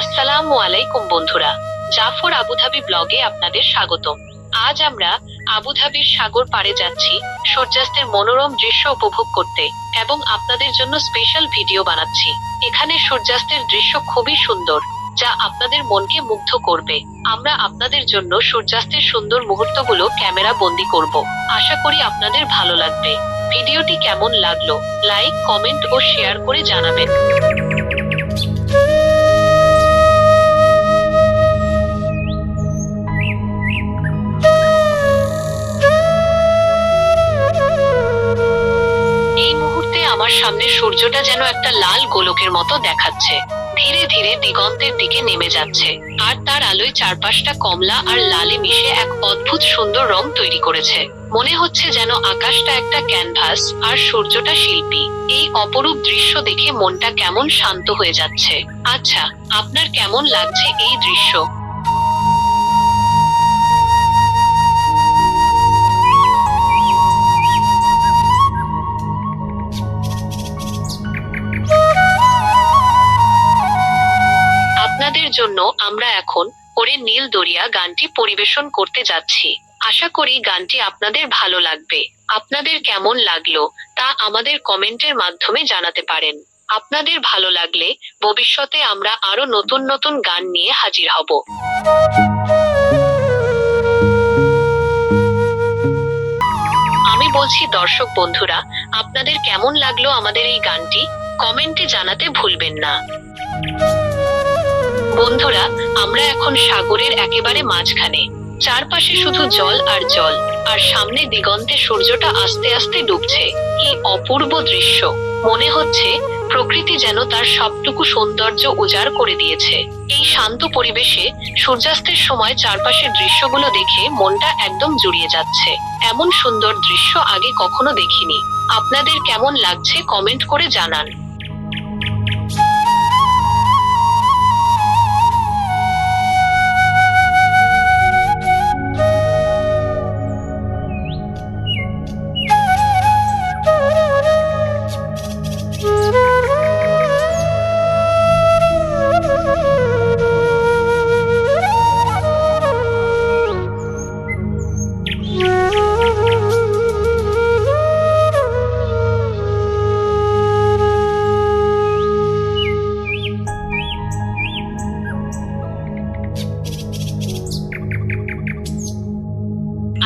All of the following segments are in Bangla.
আসসালামু আলাইকুম বন্ধুরা, জাফর আবুধাবি ব্লগে আপনাদের স্বাগতম। আজ আমরা আবুধাবির সাগর পাড়ে যাচ্ছি সূর্যাস্তের মনোরম দৃশ্য উপভোগ করতে এবং আপনাদের জন্য স্পেশাল ভিডিও বানাচ্ছি। এখানে সূর্যাস্তের দৃশ্য খুবই সুন্দর। যা আপনাদের মনকে মুগ্ধ করবে। আমরা আপনাদের জন্য সূর্যাস্তের সুন্দর মুহূর্তগুলো ক্যামেরা বন্দি করব। আশা করি আপনাদের ভালো লাগবে। ভিডিওটি কেমন লাগল, লাইক, কমেন্ট ও শেয়ার করে জানাবেন। আমার সামনে সূর্যটা যেন একটা লাল গোলকের মতো দেখাচ্ছে। ধীরে ধীরে দিগন্তের দিকে নেমে যাচ্ছে। আর তার আলোয় চারপাশটা কমলা আর লালে মিশে এক অদ্ভুত সুন্দর রং তৈরি করেছে। মনে হচ্ছে যেন আকাশটা একটা ক্যানভাস আর সূর্যটা শিল্পী। এই অপরূপ দৃশ্য দেখে মনটা কেমন শান্ত হয়ে যাচ্ছে। আচ্ছা আপনার কেমন লাগছে এই দৃশ্য? জন্য আমরা এখন ওরে নীল দরিয়া গানটি পরিবেশন করতে যাচ্ছি। আশা করি গানটি আপনাদের ভালো লাগবে। আপনাদের কেমন লাগল তা আমাদের কমেন্টের মাধ্যমে জানাতে পারেন। আপনাদের ভালো লাগলে ভবিষ্যতে আমরা আরও নতুন নতুন গান নিয়ে হাজির হব। আমি বলছি, দর্শক বন্ধুরা, আপনাদের কেমন লাগল আমাদের এই গানটি? কমেন্টে জানাতে ভুলবেন না। বন্ধুরা, আমরা এখন সাগরের একেবারে মাঝখানে। চারপাশে শুধু জল আর জল, আর সামনে দিগন্তে সূর্যটা আস্তে আস্তে ডুবছে। কি অপূর্ব দৃশ্য। মনে হচ্ছে প্রকৃতি যেন তার সবটুকু সৌন্দর্য উজাড় করে দিয়েছে। এই শান্ত পরিবেশে সূর্যাস্তের সময় চারপাশের দৃশ্যগুলো দেখে মনটা একদম জুড়িয়ে যাচ্ছে। এমন সুন্দর দৃশ্য আগে কখনো দেখিনি। আপনাদের কেমন লাগছে কমেন্ট করে জানান।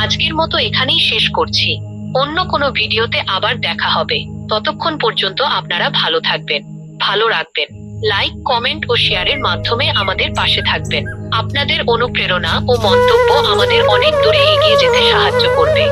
আজকের মতো এখানেই শেষ করছি। অন্য কোনো ভিডিওতে আবার দেখা হবে। ততক্ষণ পর্যন্ত আপনারা ভালো থাকবেন, ভালো রাখবেন। লাইক, কমেন্ট ও শেয়ারের মাধ্যমে আমাদের পাশে থাকবেন। আপনাদের অনুপ্রেরণা ও মন্তব্য আমাদের অনেক দূরে এগিয়ে যেতে সাহায্য করবে।